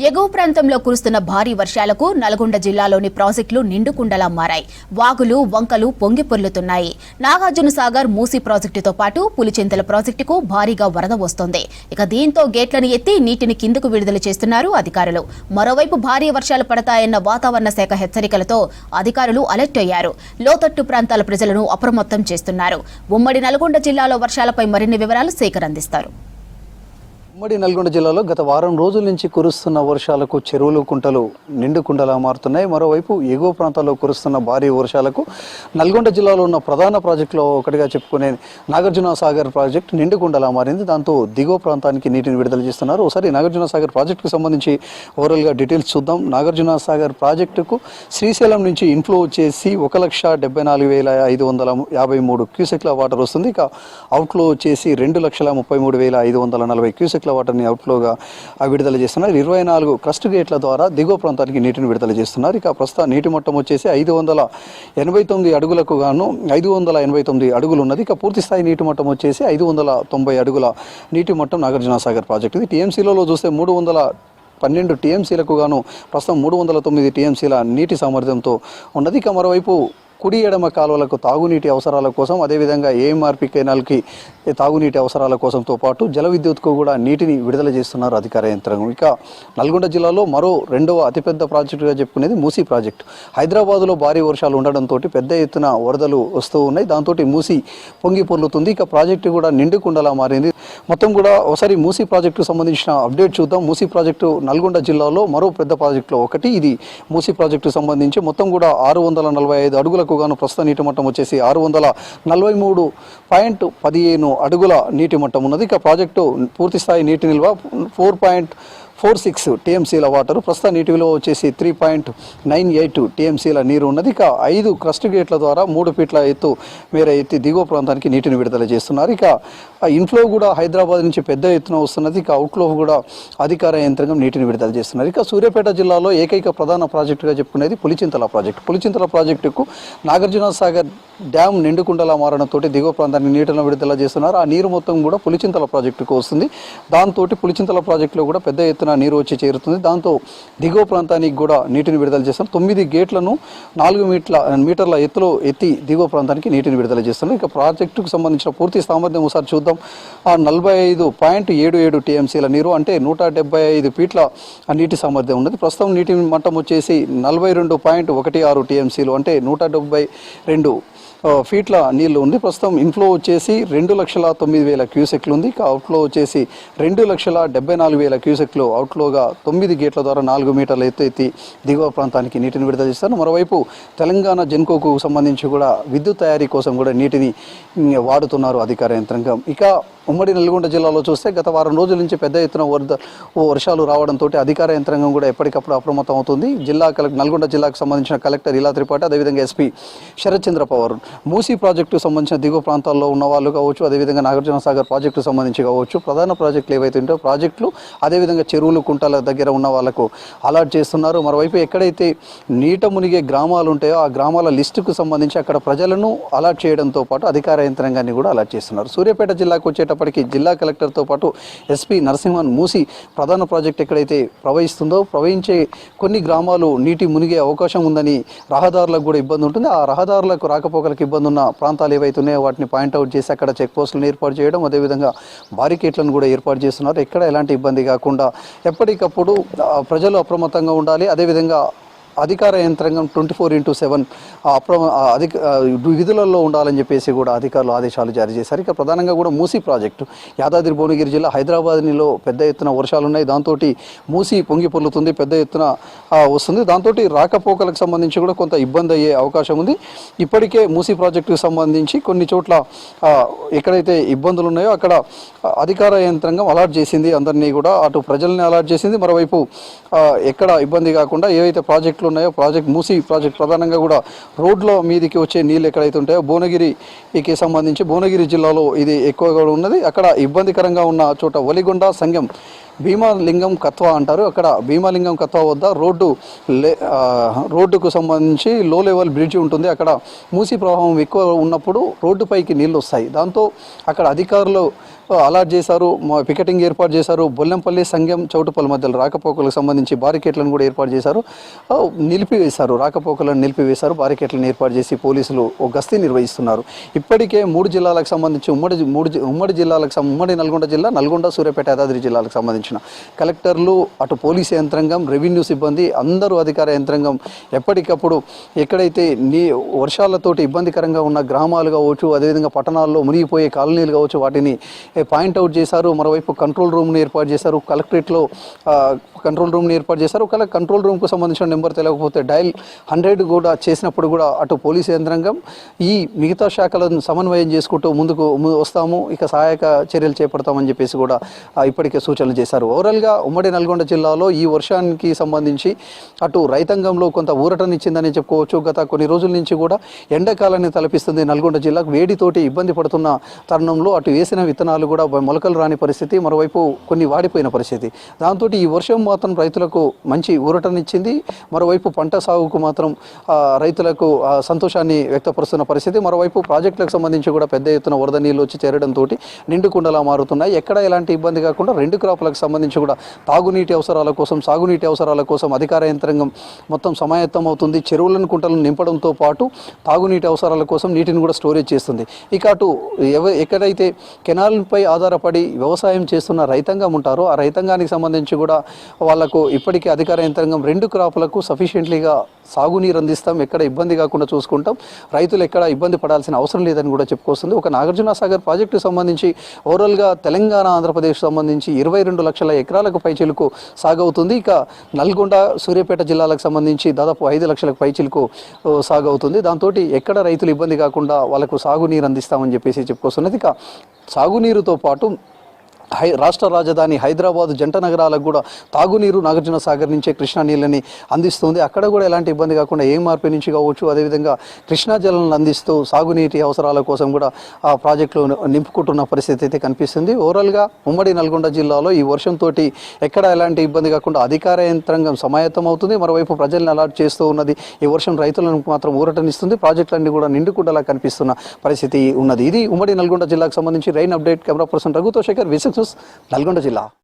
ఎగువ ప్రాంతంలో కురుస్తున్న భారీ వర్షాలకు నల్గొండ జిల్లాలోని ప్రాజెక్టులు నిండుకుండలా మారాయి. వాగులు వంకలు పొంగి పొర్లుతున్నాయి నాగార్జున సాగర్ మూసీ ప్రాజెక్టుతో పాటు పులిచింతల ప్రాజెక్టుకు భారీగా వరద వస్తోంది. ఇక దీంతో గేట్లను ఎత్తి నీటిని కిందకు విడుదల చేస్తున్నారు అధికారులు. మరోవైపు భారీ వర్షాలు పడతాయన్న వాతావరణ శాఖ హెచ్చరికలతో అధికారులు అలర్ట్ అయ్యారు. లోతట్టు ప్రాంతాల ప్రజలను అప్రమత్తం చేస్తున్నారు. ఉమ్మడి నల్గొండ జిల్లాలో వర్షాలపై మరిన్ని వివరాలు శేఖర్ అందిస్తారు. ఉమ్మడి నల్గొండ జిల్లాలో గత వారం రోజుల నుంచి కురుస్తున్న వర్షాలకు చెరువులు కుంటలు నిండు కుండలా మారుతున్నాయి. మరోవైపు ఎగువ ప్రాంతాల్లో కురుస్తున్న భారీ వర్షాలకు నల్గొండ జిల్లాలో ఉన్న ప్రధాన ప్రాజెక్టులో ఒకటిగా చెప్పుకునే నాగార్జున సాగర్ ప్రాజెక్ట్ నిండు కుండలా మారింది. దాంతో దిగువ ప్రాంతానికి నీటిని విడుదల చేస్తున్నారు. ఒకసారి నాగార్జున సాగర్ ప్రాజెక్టుకు సంబంధించి ఓవరాల్గా డీటెయిల్స్ చూద్దాం. నాగార్జున సాగర్ ప్రాజెక్టుకు శ్రీశైలం నుంచి ఇన్ఫ్లో వచ్చేసి ఒక లక్ష డెబ్బై నాలుగు వేల ఐదు వందల యాభై మూడు క్యూసెక్ల వాటర్ వస్తుంది. ఇక అవుట్లో వచ్చేసి రెండు లక్షల ముప్పై మూడు వేల ఐదు వందల నలభై క్యూసెక్ గేట్ల వాటర్ని అవుట్ఫ్లోగా విడుదల చేస్తున్నారు. ఇరవై నాలుగు క్రస్ట్ గేట్ల ద్వారా దిగువ ప్రాంతానికి నీటిని విడుదల చేస్తున్నారు. ఇక ప్రస్తుతం నీటి మట్టం వచ్చేసి ఐదు వందల ఎనభై తొమ్మిది అడుగులకు గాను ఐదు వందల ఎనభై తొమ్మిది అడుగులు ఉన్నది. ఇక పూర్తి స్థాయి నీటి మట్టం వచ్చేసి ఐదు వందల తొంభై అడుగుల నీటి మట్టం నాగార్జున సాగర్ ప్రాజెక్టు ఇది. టీఎంసీలలో చూస్తే మూడు వందల పన్నెండు టీఎంసీలకు గాను ప్రస్తుతం మూడు వందల తొమ్మిది టీఎంసీల నీటి సామర్థ్యంతో ఉన్నది. ఇక మరోవైపు కుడి ఎడమ కాలువలకు తాగునీటి అవసరాల కోసం అదేవిధంగా ఏఎంఆర్పి కెనాల్కి తాగునీటి అవసరాల కోసంతో పాటు జల విద్యుత్కు కూడా నీటిని విడుదల చేస్తున్నారు అధికార యంత్రాంగం. ఇక నల్గొండ జిల్లాలో మరో రెండవ అతిపెద్ద ప్రాజెక్టుగా చెప్పుకునేది మూసీ ప్రాజెక్టు. హైదరాబాదులో భారీ వర్షాలు ఉండడంతో పెద్ద ఎత్తున వరదలు వస్తూ ఉన్నాయి. దాంతో మూసీ పొంగి పొర్లుతుంది. ఇక ప్రాజెక్టు కూడా నిండుకుండలా మారింది. మొత్తం కూడా ఒకసారి మూసీ ప్రాజెక్టుకు సంబంధించిన అప్డేట్ చూద్దాం. మూసీ ప్రాజెక్టు నల్గొండ జిల్లాలో మరో పెద్ద ప్రాజెక్టులో ఒకటి. ఇది మూసీ ప్రాజెక్టుకు సంబంధించి మొత్తం కూడా ఆరు వందల నలభై ఐదు అడుగులకు గాను ప్రస్తుత నీటి మట్టం వచ్చేసి ఆరు వందల నలభై మూడు పాయింట్ పదిహేను అడుగుల నీటి మట్టం ఉన్నది. ఇక ప్రాజెక్టు పూర్తి స్థాయి నీటి నిల్వ ఫోర్ పాయింట్ ఫోర్ సిక్స్ టీఎంసీల వాటర్. ప్రస్తుతం నీటి విలువ వచ్చేసి త్రీ పాయింట్ నైన్ ఎయిట్ టీఎంసీల నీరు ఉన్నది. ఇక ఐదు క్రస్ట్ గేట్ల ద్వారా మూడు ఫీట్ల ఎత్తు మేర ఎత్తి దిగువ ప్రాంతానికి నీటిని విడుదల చేస్తున్నారు. ఇక ఇంట్లో ఇన్ఫ్లో కూడా హైదరాబాద్ నుంచి పెద్ద ఎత్తున వస్తున్నది. ఇక అవుట్లో కూడా అధికార యంత్రాంగం నీటిని విడుదల చేస్తున్నారు. ఇక సూర్యాపేట జిల్లాలో ఏకైక ప్రధాన ప్రాజెక్టుగా చెప్పుకునేది పులిచింతల ప్రాజెక్టు. పులిచింతల ప్రాజెక్టుకు నాగార్జున సాగర్ డ్యామ్ నిండుకుండలా మారడంతో దిగువ ప్రాంతానికి నీటిని విడుదల చేస్తున్నారు. ఆ నీరు మొత్తం కూడా పులిచింతల ప్రాజెక్టుకు వస్తుంది. దాంతో పులిచింతల ప్రాజెక్టులో కూడా పెద్ద ఎత్తున నీరు వచ్చి చేరుతుంది. దాంతో దిగువ ప్రాంతానికి కూడా నీటిని విడుదల చేస్తాం. తొమ్మిది గేట్లను నాలుగు మీటర్ల మీటర్ల ఎత్తులో ఎత్తి దిగువ ప్రాంతానికి నీటిని విడుదల చేస్తాం. ఇక ప్రాజెక్టుకు సంబంధించిన పూర్తి సామర్థ్యం ఒకసారి చూద్దాం. ఆ నలభై ఐదు పాయింట్ ఏడు ఏడు టీఎంసీల నీరు అంటే నూట డెబ్బై ఐదు ఫీట్ల నీటి సామర్థ్యం ఉన్నది. ప్రస్తుతం నీటి మట్టం వచ్చేసి నలభై రెండు పాయింట్ ఒకటి ఆరు టీఎంసీలు అంటే నూట డెబ్బై రెండు ఫీట్ల నీళ్ళు ఉంది. ప్రస్తుతం ఇన్ఫ్లో వచ్చేసి రెండు లక్షల తొమ్మిది వేల క్యూసెక్లు ఉంది. ఇక అవుట్లో వచ్చేసి రెండు లక్షల డెబ్బై నాలుగు వేల క్యూసెక్లు. అవుట్లోగా తొమ్మిది గేట్ల ద్వారా నాలుగు మీటర్ల ఎత్తు ఎత్తి దిగువ ప్రాంతానికి నీటిని విడుదల చేస్తారు. మరోవైపు తెలంగాణ జెన్కోకు సంబంధించి కూడా విద్యుత్ తయారీ కోసం కూడా నీటిని వాడుతున్నారు అధికార యంత్రాంగం. ఇక ఉమ్మడి నల్గొండ జిల్లాలో చూస్తే గత వారం రోజుల నుంచి పెద్ద ఎత్తున వరద వర్షాలు రావడంతో అధికార యంత్రాంగం కూడా ఎప్పటికప్పుడు అప్రమత్తం అవుతుంది. జిల్లా కలెక్టర్ నల్గొండ జిల్లాకు సంబంధించిన కలెక్టర్ ఇలా త్రిపాఠి అదేవిధంగా ఎస్పీ శరత్ చంద్ర పవర్. మూసీ ప్రాజెక్టు సంబంధించిన దిగువ ప్రాంతాల్లో ఉన్న వాళ్ళు కావచ్చు అదేవిధంగా నాగార్జున సాగర్ ప్రాజెక్టు సంబంధించి కావచ్చు ప్రధాన ప్రాజెక్టులు ఏవైతే ఉంటాయో ప్రాజెక్టులు అదేవిధంగా చెరువులు కుంటల దగ్గర ఉన్న వాళ్ళకు అలాట్ చేస్తున్నారు. మరోవైపు ఎక్కడైతే నీట మునిగే గ్రామాలు ఉంటాయో ఆ గ్రామాల లిస్టుకు సంబంధించి అక్కడ ప్రజలను అలాట్ చేయడంతో పాటు అధికార యంత్రాంగాన్ని కూడా అలాట్ చేస్తున్నారు. సూర్యాపేట జిల్లాకు వచ్చేట వచ్చేటప్పటికి జిల్లా కలెక్టర్తో పాటు ఎస్పీ నరసింహన్ మూసి ప్రధాన ప్రాజెక్ట్ ఎక్కడైతే ప్రవహిస్తుందో ప్రవహించే కొన్ని గ్రామాలు నీటి మునిగే అవకాశం ఉందని రహదారులకు కూడా ఇబ్బంది ఉంటుంది. ఆ రహదారులకు రాకపోకలకు ఇబ్బంది ఉన్న ప్రాంతాలు ఏవైతే ఉన్నాయో వాటిని పాయింట్అవుట్ చేసి అక్కడ చెక్ పోస్టులను ఏర్పాటు చేయడం అదేవిధంగా బారికేట్లను కూడా ఏర్పాటు చేస్తున్నారు. ఎక్కడ ఎలాంటి ఇబ్బంది కాకుండా ఎప్పటికప్పుడు ప్రజలు అప్రమత్తంగా ఉండాలి. అదేవిధంగా అధికార యంత్రాంగం ట్వంటీ ఫోర్ ఇంటూ సెవెన్ అప్ర అధిక విధులలో ఉండాలని చెప్పేసి కూడా అధికారులు ఆదేశాలు జారీ చేశారు. ఇక ప్రధానంగా కూడా మూసీ ప్రాజెక్టు. యాదాద్రి భువనగిరి జిల్లా హైదరాబాద్లో పెద్ద ఎత్తున వర్షాలు ఉన్నాయి దాంతో మూసీ పొంగి పొర్లుతుంది పెద్ద ఎత్తున వస్తుంది. దాంతో రాకపోకలకు సంబంధించి కూడా కొంత ఇబ్బంది అయ్యే అవకాశం ఉంది. ఇప్పటికే మూసీ ప్రాజెక్టుకు సంబంధించి కొన్ని చోట్ల ఎక్కడైతే ఇబ్బందులు ఉన్నాయో అక్కడ అధికార యంత్రాంగం అలర్ట్ చేసింది. అందరినీ కూడా అటు ప్రజల్ని అలర్ట్ చేసింది. మరోవైపు ఎక్కడ ఇబ్బంది కాకుండా ఏవైతే ప్రాజెక్టులు ఉన్నాయో ప్రాజెక్ట్ మూసి ప్రాజెక్ట్ ప్రధానంగా కూడా రోడ్ల మీదకి వచ్చే నీళ్ళు ఎక్కడైతే ఉంటాయో భువనగిరికి సంబంధించి భువనగిరి జిల్లాలో ఇది ఎక్కువగా ఉన్నది. అక్కడ ఇబ్బందికరంగా ఉన్న చోట ఒలిగొండ సంఘం భీమాలింగం కత్వా అంటారు. అక్కడ భీమాలింగం కత్వా వద్ద రోడ్డు లే రోడ్డుకు సంబంధించి లో లెవెల్ బ్రిడ్జి ఉంటుంది. అక్కడ మూసి ప్రవాహం ఎక్కువ ఉన్నప్పుడు రోడ్డుపైకి నీళ్ళు వస్తాయి. దాంతో అక్కడ అధికారులు అలాట్ చేశారు. మా పికెటింగ్ ఏర్పాటు చేశారు. బొల్లెంపల్లి సంఘం చౌటుపల్లి మధ్యలో రాకపోకలకు సంబంధించి బారికేట్లను కూడా ఏర్పాటు చేశారు. నిలిపివేశారు. రాకపోకలను నిలిపివేశారు. బారికేట్లను ఏర్పాటు చేసి పోలీసులు ఒక గస్తీ నిర్వహిస్తున్నారు. ఇప్పటికే మూడు జిల్లాలకు సంబంధించి ఉమ్మడి మూడు ఉమ్మడి జిల్లాలకు ఉమ్మడి నల్గొండ జిల్లా నల్గొండ సూర్యాపేట యాదాద్రి జిల్లాలకు సంబంధించి సంబంధించిన కలెక్టర్లు అటు పోలీసు యంత్రాంగం రెవెన్యూ సిబ్బంది అందరూ అధికార యంత్రాంగం ఎప్పటికప్పుడు ఎక్కడైతే నీ వర్షాలతోటి ఇబ్బందికరంగా ఉన్న గ్రామాలు కావచ్చు అదేవిధంగా పట్టణాల్లో మునిగిపోయే కాలనీలు కావచ్చు వాటిని పాయింట్అవుట్ చేశారు మరోవైపు కంట్రోల్ రూమ్ని ఏర్పాటు చేశారు కలెక్టరేట్లో కంట్రోల్ రూమ్ని ఏర్పాటు చేశారు ఒకవేళ కంట్రోల్ రూమ్కు సంబంధించిన నెంబర్ తెలియకపోతే డైల్ హండ్రెడ్ కూడా చేసినప్పుడు కూడా అటు పోలీసు యంత్రాంగం ఈ మిగతా శాఖలను సమన్వయం చేసుకుంటూ ముందుకు వస్తాము ఇక సహాయక చర్యలు చేపడతామని చెప్పేసి కూడా ఇప్పటికే సూచనలు చేశారు. ఓవరాల్గా ఉమ్మడి నల్గొండ జిల్లాలో ఈ వర్షానికి సంబంధించి అటు రైతాంగంలో కొంత ఊరటనిచ్చిందని చెప్పుకోవచ్చు. గత కొన్ని రోజుల నుంచి కూడా ఎండాకాలాన్ని తలపిస్తుంది నల్గొండ జిల్లాకు వేడితోటి ఇబ్బంది పడుతున్న తరుణంలో అటు వేసిన విత్తనాలు కూడా మొలకలు రాని పరిస్థితి మరోవైపు కొన్ని వాడిపోయిన పరిస్థితి. దాంతో ఈ వర్షం మాత్రం రైతులకు మంచి ఊరటనిచ్చింది మరోవైపు పంట సాగుకు మాత్రం రైతులకు సంతోషాన్ని వ్యక్తపరుస్తున్న పరిస్థితి. మరోవైపు ప్రాజెక్టులకు సంబంధించి కూడా పెద్ద ఎత్తున వరద నీళ్ళు వచ్చి చేరడంతో నిండుకుండలా మారుతున్నాయి. ఎక్కడ ఎలాంటి ఇబ్బంది కాకుండా రెండు క్రాపులకు సంబంధించి కూడా తాగునీటి అవసరాల కోసం సాగునీటి అవసరాల కోసం అధికార యంత్రాంగం మొత్తం సమాయత్తం అవుతుంది. చెరువులను కుంటలను నింపడంతో పాటు తాగునీటి అవసరాల కోసం నీటిని కూడా స్టోరేజ్ చేస్తుంది. ఇక అటు ఎవ ఎక్కడైతే కెనాల్పై ఆధారపడి వ్యవసాయం చేస్తున్న రైతాంగం ఉంటారో ఆ రైతాంగానికి సంబంధించి కూడా వాళ్ళకు ఇప్పటికీ అధికార యంత్రాంగం రెండు క్రాపులకు సఫిషియెంట్లీగా సాగునీరు అందిస్తాం. ఎక్కడ ఇబ్బంది కాకుండా చూసుకుంటాం. రైతులు ఎక్కడ ఇబ్బంది పడాల్సిన అవసరం లేదని కూడా చెప్పుకొస్తుంది. ఒక నాగార్జున సాగర్ ప్రాజెక్టు సంబంధించి ఓవరాల్గా తెలంగాణ ఆంధ్రప్రదేశ్ సంబంధించి ఇరవై రెండు లక్షల లక్షల ఎకరాలకు పైచిలుకు సాగవుతుంది. ఇక నల్గొండ సూర్యాపేట జిల్లాలకు సంబంధించి దాదాపు ఐదు లక్షలకు పైచిలుకు సాగవుతుంది. దాంతో ఎక్కడ రైతులు ఇబ్బంది కాకుండా వాళ్ళకు సాగునీరు అందిస్తామని చెప్పేసి చెప్పుకొస్తున్నది. ఇక సాగునీరుతో పాటు హై రాష్ట్ర రాజధాని హైదరాబాద్ జంట నగరాలకు కూడా తాగునీరు నాగార్జున సాగర్ నుంచే కృష్ణా నీళ్ళని అందిస్తుంది. అక్కడ కూడా ఎలాంటి ఇబ్బంది కాకుండా ఏ మార్పు నుంచి కావచ్చు అదేవిధంగా కృష్ణా జలాలను అందిస్తూ సాగునీటి అవసరాల కోసం కూడా ఆ ప్రాజెక్టులు నింపుకుంటున్న పరిస్థితి అయితే కనిపిస్తుంది. ఓవరాల్గా ఉమ్మడి నల్గొండ జిల్లాలో ఈ వర్షంతో ఎక్కడ ఎలాంటి ఇబ్బంది కాకుండా అధికార యంత్రాంగం సమాయత్తం అవుతుంది. మరోవైపు ప్రజల్ని అలర్ట్ చేస్తూ ఉన్నది ఈ వర్షం రైతులను మాత్రం ఊరటనిస్తుంది. ప్రాజెక్టులన్నీ కూడా నిండుకుండలా కనిపిస్తున్న పరిస్థితి ఉన్నది. ఇది ఉమ్మడి నల్గొండ జిల్లాకు సంబంధించి రైన్ అప్డేట్ కెమెరా పర్సన్ రఘుతో శేఖర్. న్యూస్ నల్గొండ జిల్లా.